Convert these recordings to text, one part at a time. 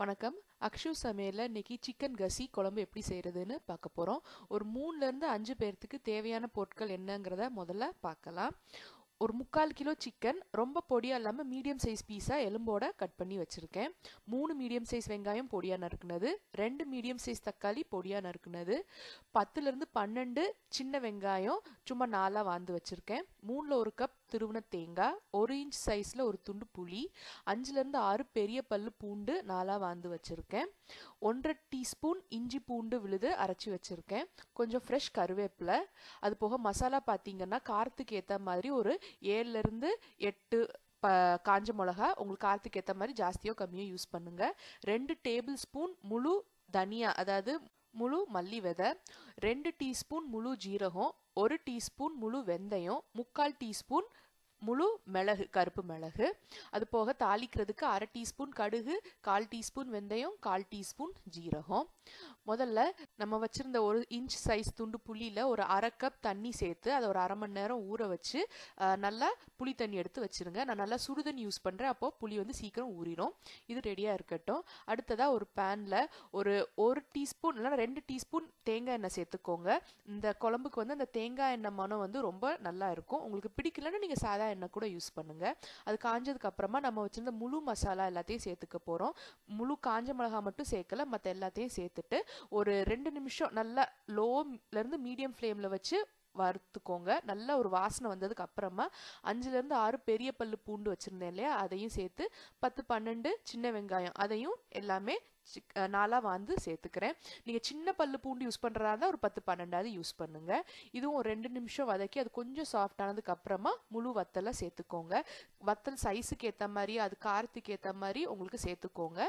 வணக்கம். அக்ஷு சமையலில் இன்னைக்கு சிக்கன் கசி குழம்பு எப்படி செய்கிறதுன்னு பார்க்க போகிறோம் ஒரு மூணுலேருந்து அஞ்சு பேர்த்துக்கு தேவையான பொருட்கள் என்னங்கிறத முதல்ல பார்க்கலாம். ஒரு முக்கால் கிலோ சிக்கன் ரொம்ப பொடியாக இல்லாமல் மீடியம் சைஸ் பீஸாக எலும்போட கட் பண்ணி வச்சுருக்கேன். மூணு மீடியம் சைஸ் வெங்காயம் பொடியாக நறுக்குனது ரெண்டு மீடியம் சைஸ் தக்காளி பொடியாக நறுக்குனது பத்துலேருந்து பன்னெண்டு சின்ன வெங்காயம் சும்மா நாலாக வாந்து வச்சுருக்கேன். மூணில் ஒரு கப் திருவன தேங்காய் ஒரு இன்ச் சைஸில் ஒரு துண்டு புளி அஞ்சுலேருந்து ஆறு பெரிய பல் பூண்டு நாலாக வாந்து வச்சுருக்கேன். ஒன்றரை டீஸ்பூன் இஞ்சி பூண்டு விழுது அரைச்சி வச்சுருக்கேன். கொஞ்சம் ஃப்ரெஷ் கருவேப்பிலை. அது போக மசாலா பார்த்தீங்கன்னா காரத்துக்கு ஏற்ற மாதிரி ஒரு ஏழுலேருந்து எட்டு ப காஞ்ச மிளகா. உங்களுக்கு காரத்துக்கு ஏற்ற மாதிரி ஜாஸ்தியோ கம்மியோ யூஸ் பண்ணுங்கள் ரெண்டு டேபிள் ஸ்பூன் முழு தனியா அதாவது முழு மல்லி விதை ரெண்டு டீஸ்பூன் முழு ஜீரகம் ஒரு டீஸ்பூன் முழு வெந்தயம் முக்கால் டீஸ்பூன் முழு மிளகு கருப்பு மிளகு. அது போக தாளிக்கிறதுக்கு அரை டீஸ்பூன் கடுகு கால் டீஸ்பூன் வெந்தயம் கால் டீஸ்பூன் ஜீரகம். முதல்ல நம்ம வச்சிருந்த ஒரு இன்ச் சைஸ் துண்டு புளியில் ஒரு அரை கப் தண்ணி சேர்த்து அதை ஒரு அரை மணி நேரம் ஊற வச்சு நல்லா புளி தண்ணி எடுத்து வச்சுருங்க. நான் நல்லா சுடு தண்ணி யூஸ் பண்ணுறேன் அப்போது புளி வந்து சீக்கிரம் ஊறிடும். இது ரெடியாக இருக்கட்டும். அடுத்ததாக ஒரு பேனில் ஒரு ஒரு டீஸ்பூன் இல்லைனா ரெண்டு டீஸ்பூன் தேங்காய் எண்ணெய் சேர்த்துக்கோங்க. இந்த குழம்புக்கு வந்து அந்த தேங்காய் எண்ணெய் மனம் வந்து ரொம்ப நல்லா இருக்கும். உங்களுக்கு பிடிக்கலன்னா நீங்கள் சாதா எண்ணெய் கூட யூஸ் பண்ணுங்க. அது காஞ்சதுக்கு அப்புறமா நம்ம வச்சுருந்த முழு மசாலா எல்லாத்தையும் சேர்த்துக்க போகிறோம் முழு காஞ்ச மிளகா மட்டும் சேர்க்கல மற்ற எல்லாத்தையும் சேர்த்துட்டு ஒரு ரெண்டு நிமிஷம் நல்லா லோலேருந்து மீடியம் ஃப்ளேமில் வச்சு வறுத்துக்கோங்க. நல்ல ஒரு வாசனை வந்ததுக்கு அப்புறமா அஞ்சுலேருந்து ஆறு பெரிய பல்லு பூண்டு வச்சுருந்தேன் இல்லையா? அதையும் சேர்த்து பத்து பன்னெண்டு சின்ன வெங்காயம் அதையும் எல்லாமே நாளாக வந்து சேர்த்துக்கிறேன். நீங்கள் சின்ன பல்லு பூண்டு யூஸ் பண்ணுறதா இருந்தால் ஒரு பத்து பன்னெண்டாவது யூஸ் பண்ணுங்கள் இதுவும் ஒரு ரெண்டு நிமிஷம் வதக்கி அது கொஞ்சம் சாஃப்ட் ஆனதுக்கு அப்புறமா முழு வத்தலை சேர்த்துக்கோங்க. வத்தல் சைஸுக்கு ஏற்ற மாதிரி அது காரத்துக்கு ஏற்ற மாதிரி உங்களுக்கு சேர்த்துக்கோங்க.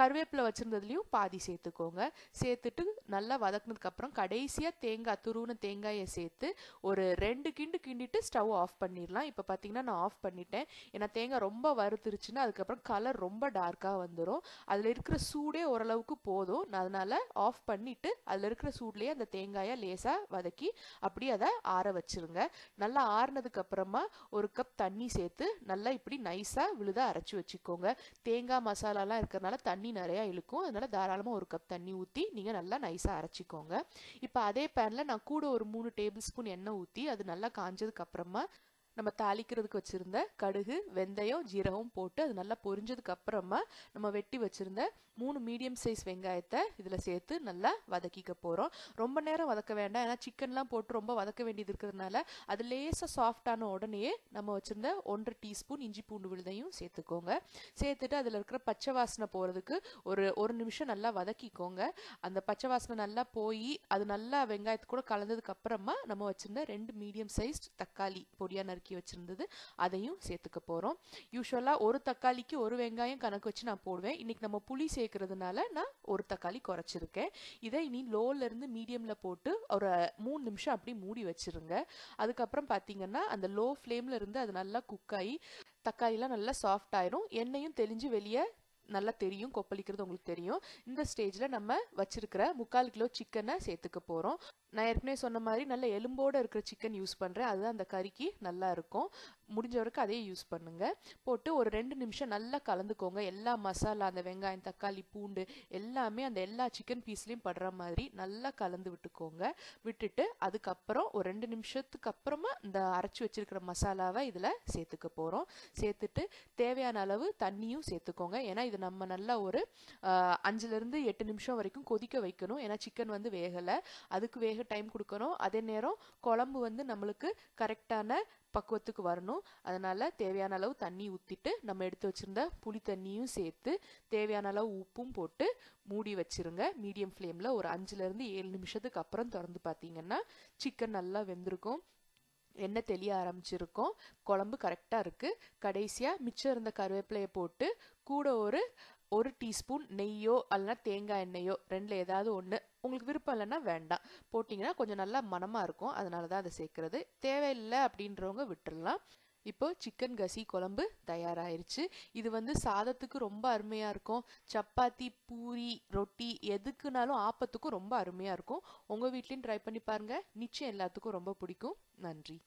கருவேப்பிலை வச்சுருந்ததுலையும் பாதி சேர்த்துக்கோங்க. சேர்த்துட்டு நல்லா வதக்குனதுக்கப்புறம் கடைசியாக தேங்காய் துருவின தேங்காயை சேர்த்து ஒரு ரெண்டு கிண்டு கிண்டிட்டு ஸ்டவ் ஆஃப் பண்ணிடலாம். இப்போ பார்த்தீங்கன்னா நான் ஆஃப் பண்ணிட்டேன். ஏன்னா தேங்காய் ரொம்ப வறுத்துருச்சுன்னா அதுக்கப்புறம் கலர் ரொம்ப டார்க்காக வந்துடும் அதில் இருக்கிற சூடே ஓரளவுக்கு போதும். நான் அதனால் ஆஃப் பண்ணிவிட்டு அதில் இருக்கிற சூட்லேயே அந்த தேங்காயை லேசாக வதக்கி அப்படியே அதை ஆற வச்சுருங்க. நல்லா ஆறுனதுக்கு அப்புறமா ஒரு கப் தண்ணி சேர்த்து நல்லா இப்படி நைஸாக விழுதாக அரைச்சி வச்சுக்கோங்க. தேங்காய் மசாலாலாம் இருக்கிறனால தண்ணி தண்ணி நிறையா இழுக்கும். அதனால் தாராளமாக ஒரு கப் தண்ணி ஊற்றி நீங்கள் நல்லா நைஸாக அரைச்சிக்கோங்க. இப்போ அதே பேனில் நான் கூட ஒரு மூணு டேபிள் ஸ்பூன் எண்ணெய் ஊற்றி அது நல்லா காஞ்சதுக்கு அப்புறமா நம்ம தாளிக்கிறதுக்கு வச்சுருந்த கடுகு வெந்தயம் ஜீரகம் போட்டு அது நல்லா பொரிஞ்சதுக்கு அப்புறமா நம்ம வெட்டி வச்சுருந்த மூணு மீடியம் சைஸ் வெங்காயத்தை இதில் சேர்த்து நல்லா வதக்கிக்க போகிறோம் ரொம்ப நேரம் வதக்க வேண்டாம். ஏன்னா சிக்கன்லாம் போட்டு ரொம்ப வதக்க வேண்டியது இருக்கிறதுனால அது லேசாக சாஃப்டான உடனே நம்ம வச்சுருந்த ஒன்றரை டீஸ்பூன் இஞ்சி பூண்டு விழுதையும் சேர்த்துக்கோங்க. சேர்த்துட்டு அதில் இருக்கிற பச்சை வாசனை போகிறதுக்கு ஒரு ஒரு நிமிஷம் நல்லா வதக்கிக்கோங்க. அந்த பச்சை வாசனை நல்லா போய் அது நல்லா வெங்காயத்து கூட கலந்ததுக்கு அப்புறமா நம்ம வச்சுருந்த ரெண்டு மீடியம் சைஸ் தக்காளி பொடியாக நறுக்கி நறுக்கி வச்சிருந்தது அதையும் சேர்த்துக்க போகிறோம் யூஸ்வலாக ஒரு தக்காளிக்கு ஒரு வெங்காயம் கணக்கு வச்சு நான் போடுவேன். இன்னைக்கு நம்ம புளி சேர்க்கறதுனால நான் ஒரு தக்காளி குறைச்சிருக்கேன். இதை இனி லோலேருந்து மீடியமில் போட்டு ஒரு மூணு நிமிஷம் அப்படி மூடி வச்சிருங்க. அதுக்கப்புறம் பார்த்தீங்கன்னா அந்த லோ ஃப்ளேமில் இருந்து அது நல்லா குக் ஆகி தக்காளிலாம் நல்லா சாஃப்ட் ஆயிரும். எண்ணெயும் தெளிஞ்சு வெளியே நல்லா தெரியும் கொப்பளிக்கிறது உங்களுக்கு தெரியும். இந்த ஸ்டேஜில் நம்ம வச்சிருக்கிற முக்கால் கிலோ சிக்கனை சேர்த்துக்க போகிறோம் நான் ஏற்கனவே சொன்ன மாதிரி நல்ல எலும்போடு இருக்கிற சிக்கன் யூஸ் பண்ணுறேன் அதுதான் அந்த கறிக்கு நல்லா இருக்கும். முடிஞ்ச வரைக்கும் அதையே யூஸ் பண்ணுங்க. போட்டு ஒரு ரெண்டு நிமிஷம் நல்லா கலந்துக்கோங்க. எல்லா மசாலா அந்த வெங்காயம் தக்காளி பூண்டு எல்லாமே அந்த எல்லா சிக்கன் பீஸ்லையும் படுற மாதிரி நல்லா கலந்து விட்டுக்கோங்க. விட்டுட்டு அதுக்கப்புறம் ஒரு ரெண்டு நிமிஷத்துக்கு அப்புறமா இந்த அரைச்சி வச்சிருக்கிற மசாலாவை இதில் சேர்த்துக்க போகிறோம் சேர்த்துட்டு தேவையான அளவு தண்ணியும் சேர்த்துக்கோங்க. ஏன்னா இது நம்ம நல்லா ஒரு அஞ்சுலேருந்து எட்டு நிமிஷம் வரைக்கும் கொதிக்க வைக்கணும். ஏன்னா சிக்கன் வந்து வேகலை. அதுக்கு வேக டைம் கொடுக்கணும். அதே நேரம் குழம்பு வந்து நம்மளுக்கு கரெக்டான பக்குவத்துக்கு வரணும். அதனால் தேவையான அளவு தண்ணி ஊற்றிட்டு நம்ம எடுத்து வச்சுருந்த புளி தண்ணியும் சேர்த்து தேவையான அளவு உப்பும் போட்டு மூடி வச்சிருங்க. மீடியம் ஃப்ளேமில் ஒரு அஞ்சுலேருந்து ஏழு நிமிஷத்துக்கு அப்புறம் திறந்து பார்த்தீங்கன்னா சிக்கன் நல்லா வெந்திருக்கும். எண்ணெய் தெளிய ஆரம்பிச்சிருக்கோம். குழம்பு கரெக்டாக இருக்குது கடைசியாக மிச்சம் இருந்த கருவேப்பிலையை போட்டு கூட ஒரு ஒரு டீஸ்பூன் நெய்யோ அல்லனா தேங்காய் எண்ணெயோ ரெண்டில் ஏதாவது ஒன்று உங்களுக்கு விருப்பம் இல்லைன்னா வேண்டாம். போட்டிங்கன்னா கொஞ்சம் நல்லா மனமாக இருக்கும். அதனால தான் அதை சேர்க்குறது. தேவையில்லை அப்படின்றவங்க விட்டுடலாம் இப்போ சிக்கன் கசி குழம்பு தயாராயிருச்சு. இது வந்து சாதத்துக்கு ரொம்ப அருமையாக இருக்கும். சப்பாத்தி பூரி ரொட்டி எதுக்குனாலும் ஆப்பத்துக்கும் ரொம்ப அருமையாக இருக்கும். உங்கள் வீட்லேயும் ட்ரை பண்ணி பாருங்கள் நிச்சயம் எல்லாத்துக்கும் ரொம்ப பிடிக்கும். நன்றி.